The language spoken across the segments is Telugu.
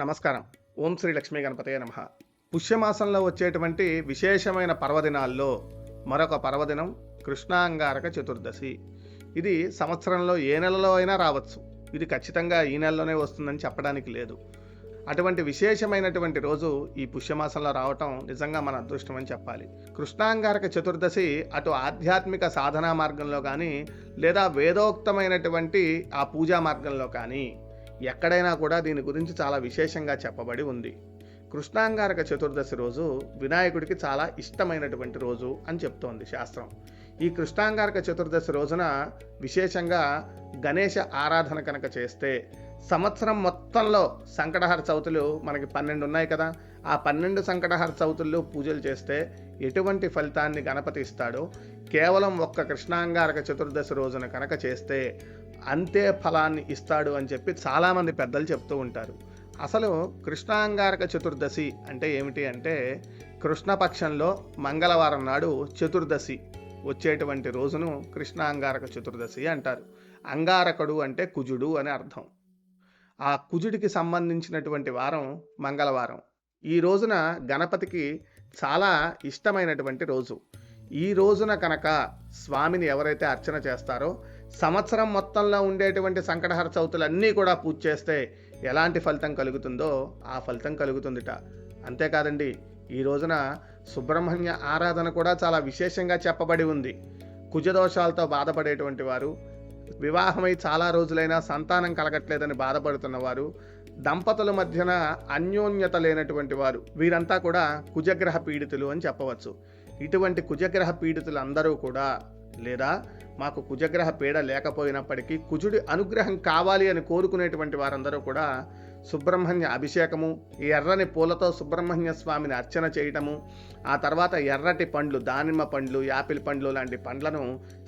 నమస్కారం. ఓం శ్రీ లక్ష్మీ గణపతయ నమ. పుష్యమాసంలో వచ్చేటువంటి విశేషమైన పర్వదినాల్లో మరొక పర్వదినం కృష్ణాంగారక చతుర్దశి. ఇది సంవత్సరంలో ఏ నెలలో అయినా రావచ్చు. ఇది ఖచ్చితంగా ఈ నెలలోనే వస్తుందని చెప్పడానికి లేదు. అటువంటి విశేషమైనటువంటి రోజు ఈ పుష్యమాసంలో రావటం నిజంగా మన అదృష్టం అని చెప్పాలి. కృష్ణాంగారక చతుర్దశి అటు ఆధ్యాత్మిక సాధనా మార్గంలో కానీ లేదా వేదోక్తమైనటువంటి ఆ పూజా మార్గంలో కానీ ఎక్కడైనా కూడా దీని గురించి చాలా విశేషంగా చెప్పబడి ఉంది. కృష్ణాంగారక చతుర్దశి రోజు వినాయకుడికి చాలా ఇష్టమైనటువంటి రోజు అని చెప్తోంది శాస్త్రం. ఈ కృష్ణాంగారక చతుర్దశి రోజున విశేషంగా గణేష ఆరాధన కనుక చేస్తే సంవత్సరం మొత్తంలో సంకటహర చవితులు మనకి పన్నెండు ఉన్నాయి కదా. ఆ పన్నెండు సంకటహర చవితుల్లో పూజలు చేస్తే ఎటువంటి ఫలితాన్ని గణపతి ఇస్తాడో? కేవలం ఒక్క కృష్ణాంగారక చతుర్దశి రోజున కనుక చేస్తే అంతే ఫలాన్ని ఇస్తాడు అని చెప్పి చాలామంది పెద్దలు చెప్తూ ఉంటారు. అసలు కృష్ణాంగారక చతుర్దశి అంటే ఏమిటి అంటే కృష్ణపక్షంలో మంగళవారం నాడు చతుర్దశి వచ్చేటువంటి రోజును కృష్ణాంగారక చతుర్దశి అంటారు. అంగారకుడు అంటే కుజుడు అని అర్థం. ఆ కుజుడికి సంబంధించినటువంటి వారం మంగళవారం. ఈ రోజున గణపతికి చాలా ఇష్టమైనటువంటి రోజు. ఈ రోజున కనుక స్వామిని ఎవరైతే అర్చన చేస్తారో సంవత్సరం మొత్తంలో ఉండేటువంటి సంకటహర చవితులన్నీ కూడా పూజ చేస్తే ఎలాంటి ఫలితం కలుగుతుందో ఆ ఫలితం కలుగుతుందిట. అంతేకాదండి ఈ రోజున సుబ్రహ్మణ్య ఆరాధన కూడా చాలా విశేషంగా చెప్పబడి ఉంది. కుజదోషాలతో బాధపడేటువంటి వారు వివాహమై చాలా రోజులైనా సంతానం కలగట్లేదని బాధపడుతున్న వారు దంపతుల మధ్యన అన్యోన్యత లేనటువంటి వారు వీరంతా కూడా కుజగ్రహ పీడితులు అని చెప్పవచ్చు. ఇటువంటి కుజగ్రహ పీడితులు అందరూ కూడా లేదా మాకు కుజగ్రహ పీడ లేకపోయినప్పటికీ కుజుడి అనుగ్రహం కావాలి అని కోరుకునేటువంటి వారందరూ కూడా సుబ్రహ్మణ్య అభిషేకము ఎర్రని పూలతో సుబ్రహ్మణ్య స్వామిని అర్చన చేయటము ఆ తర్వాత ఎర్రటి పండ్లు దానిమ్మ పండ్లు యాపిల్ పండ్లు లాంటి పండ్లను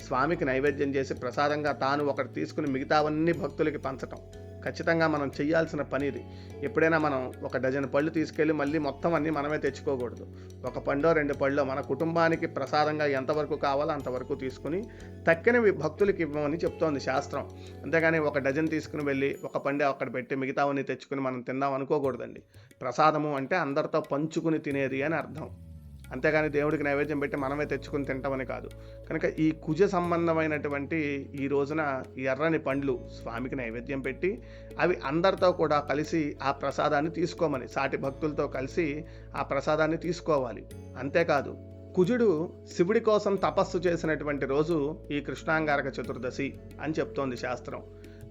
స్వామికి నైవేద్యం చేసి ప్రసాదంగా తాను ఒకటి తీసుకుని మిగతావన్నీ భక్తులకి పంచటం. ఖచ్చితంగా మనం చేయాల్సిన పని ఇది ఎప్పుడైనా మనం ఒక డజన్ పళ్ళు తీసుకెళ్ళి మళ్ళీ మొత్తం అన్నీ మనమే తెచ్చుకోకూడదు. ఒక పండో రెండు పళ్ళో మన కుటుంబానికి ప్రసాదంగా ఎంతవరకు కావాలో అంతవరకు తీసుకుని తక్కినవి భక్తులకి ఇవ్వమని చెప్తోంది శాస్త్రం. అంతేగాని ఒక డజన్ తీసుకుని వెళ్ళి ఒక పండే అక్కడ పెట్టి మిగతావన్నీ తెచ్చుకుని మనం తిందాం అనుకోకూడదండి. ప్రసాదము అంటే అందరితో పంచుకుని తినేది అని అర్థం. అంతేగాని దేవుడికి నైవేద్యం పెట్టి మనమే తెచ్చుకుని తింటామని కాదు. కనుక ఈ కుజ సంబంధమైనటువంటి ఈ రోజున ఎర్రని పండ్లు స్వామికి నైవేద్యం పెట్టి అవి అందరితో కూడా కలిసి ఆ ప్రసాదాన్ని తీసుకోమని సాటి భక్తులతో కలిసి ఆ ప్రసాదాన్ని తీసుకోవాలి. అంతేకాదు కుజుడు శివుడి కోసం తపస్సు చేసినటువంటి రోజు ఈ కృష్ణాంగారక చతుర్దశి అని చెప్తోంది శాస్త్రం.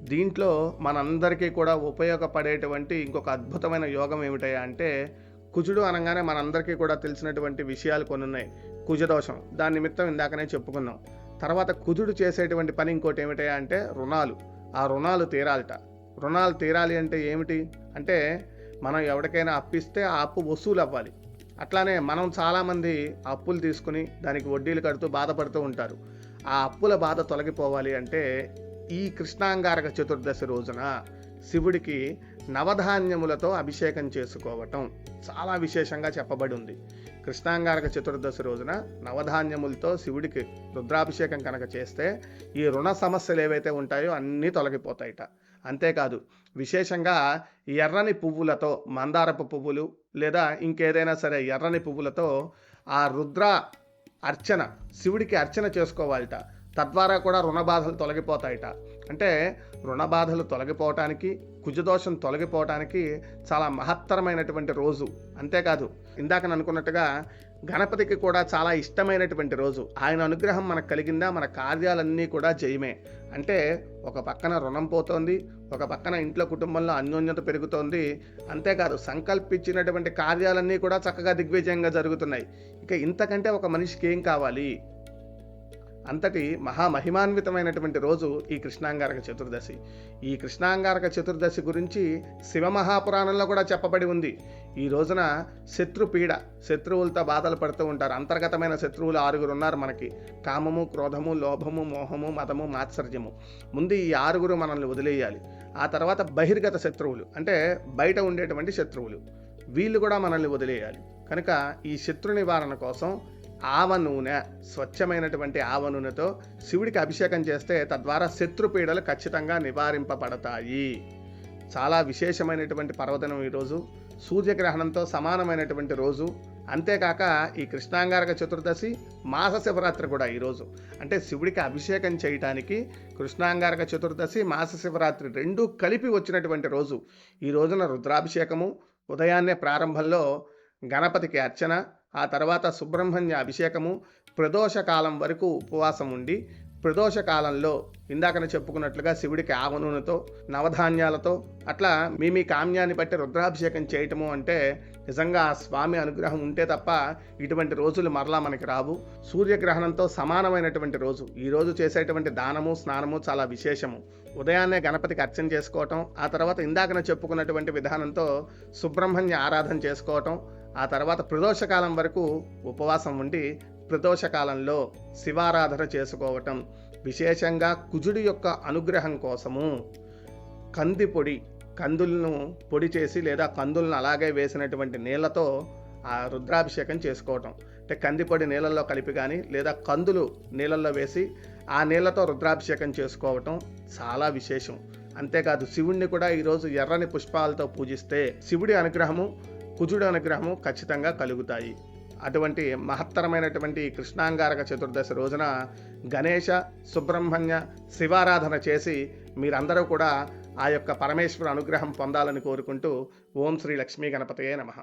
దీంట్లో మనందరికీ కూడా ఉపయోగపడేటువంటి ఇంకొక అద్భుతమైన యోగం ఏమిటయ్యా అంటే కుజుడు అనగానే మనందరికీ కూడా తెలిసినటువంటి విషయాలు కొన్ని ఉన్నాయి కుజదోషం. దాని నిమిత్తం ఇందాకనే చెప్పుకున్నాం. తర్వాత కుజుడు చేసేటువంటి పని ఇంకోటి ఏమిటయా అంటే రుణాలు. ఆ రుణాలు తీరాలట. రుణాలు తీరాలి అంటే ఏమిటి? అంటే మనం ఎవరికైనా అప్పిస్తే ఆ అప్పు వసూలు అవ్వాలి అట్లానే మనం చాలామంది అప్పులు తీసుకుని దానికి వడ్డీలు కడుతూ బాధపడుతూ ఉంటారు. ఆ అప్పుల బాధ తొలగిపోవాలి అంటే ఈ కృష్ణాంగారక చతుర్దశి రోజున శివుడికి నవధాన్యములతో అభిషేకం చేసుకోవటం. చాలా విశేషంగా చెప్పబడి ఉంది కృష్ణాంగారక చతుర్దశి రోజున నవధాన్యములతో శివుడికి రుద్రాభిషేకం కనుక చేస్తే ఈ రుణ సమస్యలు ఏవైతే ఉంటాయో అన్నీ తొలగిపోతాయిట. అంతేకాదు విశేషంగా ఎర్రని పువ్వులతో మందారపు పువ్వులు లేదా ఇంకేదైనా సరే ఎర్రని పువ్వులతో ఆ రుద్ర అర్చన శివుడికి అర్చన చేసుకోవాలట. తద్వారా కూడా రుణ బాధలు తొలగిపోతాయట. అంటే రుణ బాధలు తొలగిపోవటానికి కుజదోషం తొలగిపోవటానికి చాలా మహత్తరమైనటువంటి రోజు. అంతేకాదు ఇందాక అనుకున్నట్టుగా గణపతికి కూడా చాలా ఇష్టమైనటువంటి రోజు. ఆయన అనుగ్రహం మనకు కలిగిందా మన కార్యాలన్నీ కూడా జయమే. అంటే ఒక పక్కన రుణం పోతోంది ఒక పక్కన ఇంట్లో కుటుంబంలో అన్యోన్యత పెరుగుతోంది. అంతేకాదు సంకల్పించినటువంటి కార్యాలన్నీ కూడా చక్కగా దిగ్విజయంగా జరుగుతున్నాయి. ఇక ఇంతకంటే ఒక మనిషికి ఏం కావాలి? అంతటి మహామహిమాన్వితమైనటువంటి రోజు ఈ కృష్ణాంగారక చతుర్దశి. ఈ కృష్ణాంగారక చతుర్దశి గురించి శివమహాపురాణంలో కూడా చెప్పబడి ఉంది. ఈ రోజున శత్రుపీడ శత్రువులతో బాధలు పడుతూ ఉంటారు. అంతర్గతమైన శత్రువులు ఆరుగురు ఉన్నారు మనకి. కామము క్రోధము లోభము మోహము మదము మాత్సర్యము. ముందు ఈ ఆరుగురు మనల్ని వదిలేయాలి. ఆ తర్వాత బహిర్గత శత్రువులు. అంటే బయట ఉండేటువంటి శత్రువులు. వీళ్ళు కూడా మనల్ని వదిలేయాలి. కనుక ఈ శత్రు నివారణ కోసం ఆవ నూనె స్వచ్ఛమైనటువంటి ఆవ నూనెతో శివుడికి అభిషేకం చేస్తే తద్వారా శత్రుపీడలు ఖచ్చితంగా నివారింపబడతాయి. చాలా విశేషమైనటువంటి పర్వదినం ఈరోజు. సూర్యగ్రహణంతో సమానమైనటువంటి రోజు. అంతేకాక ఈ కృష్ణాంగారక చతుర్దశి మాస శివరాత్రి కూడా ఈరోజు. అంటే శివుడికి అభిషేకం చేయటానికి కృష్ణాంగారక చతుర్దశి మాస శివరాత్రి రెండూ కలిపి వచ్చినటువంటి రోజు. ఈ రోజున రుద్రాభిషేకము ఉదయాన్నే ప్రారంభంలో గణపతికి అర్చన ఆ తర్వాత సుబ్రహ్మణ్య అభిషేకము ప్రదోషకాలం వరకు ఉపవాసం ఉండి ప్రదోషకాలంలో ఇందాకన ఇందాకనే చెప్పుకున్నట్లుగా శివుడికి ఆవనూనెతో నవధాన్యాలతో అట్లా మీ మీ కామ్యాన్ని బట్టి రుద్రాభిషేకం చేయటము అంటే నిజంగా ఆ స్వామి అనుగ్రహం ఉంటే తప్ప ఇటువంటి రోజులు మరలా మనకి రావు. సూర్యగ్రహణంతో సమానమైనటువంటి రోజు. ఈ రోజు చేసేటువంటి దానము స్నానము చాలా విశేషము. ఉదయాన్నే గణపతికి అర్చన చేసుకోవటం ఆ తర్వాత ఇందాకనే చెప్పుకున్నటువంటి విధానంతో సుబ్రహ్మణ్య ఆరాధన చేసుకోవటం ఆ తర్వాత ప్రదోషకాలం వరకు ఉపవాసం ఉండి ప్రదోషకాలంలో శివారాధన చేసుకోవటం విశేషంగా కుజుడి యొక్క అనుగ్రహం కోసము కంది పొడి కందులను పొడి చేసి లేదా కందులను అలాగే వేసినటువంటి నీళ్ళతో ఆ రుద్రాభిషేకం చేసుకోవటం. అంటే కందిపొడి నీళ్ళల్లో కలిపి కానీ లేదా కందులు నీళ్ళల్లో వేసి ఆ నీళ్ళతో రుద్రాభిషేకం చేసుకోవటం చాలా విశేషం. అంతేకాదు శివుణ్ణి కూడా ఈరోజు ఎర్రని పుష్పాలతో పూజిస్తే శివుడి అనుగ్రహము కుజుడు అనుగ్రహము ఖచ్చితంగా కలుగుతాయి. అటువంటి మహత్తరమైనటువంటి కృష్ణాంగారక చతుర్దశి రోజున గణేష సుబ్రహ్మణ్య శివారాధన చేసి మీరందరూ కూడా ఆ యొక్క పరమేశ్వర అనుగ్రహం పొందాలని కోరుకుంటూ ఓం శ్రీ లక్ష్మీ గణపతయే నమః.